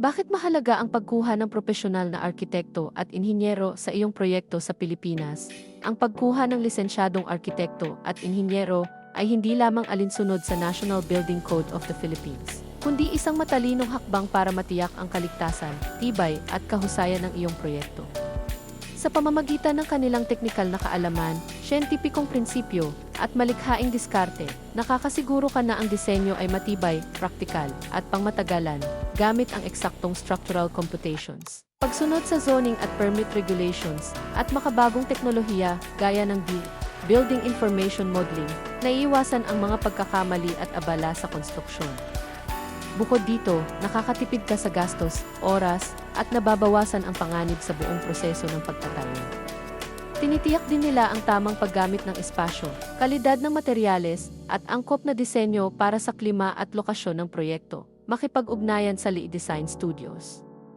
Bakit mahalaga ang pagkuha ng profesional na arkitekto at inhinyero sa iyong proyekto sa Pilipinas? Ang pagkuha ng lisensyadong arkitekto at inhinyero ay hindi lamang alinsunod sa National Building Code of the Philippines, kundi isang matalinong hakbang para matiyak ang kaligtasan, tibay at kahusayan ng iyong proyekto. Sa pamamagitan ng kanilang teknikal na kaalaman, siyentipikong prinsipyo, at malikhaing diskarte, nakakasiguro ka na ang disenyo ay matibay, praktikal, at pangmatagalan, gamit ang eksaktong structural computations. Pagsunod sa zoning at permit regulations, at makabagong teknolohiya gaya ng B, Building Information Modeling, naiiwasan ang mga pagkakamali at abala sa konstruksyon. Bukod dito, nakakatipid ka sa gastos, oras, at nababawasan ang panganib sa buong proseso ng pagtatayo. Tinitiyak din nila ang tamang paggamit ng espasyo, kalidad ng materyales, at angkop na disenyo para sa klima at lokasyon ng proyekto. Makipag-ugnayan sa Lee Design Studios.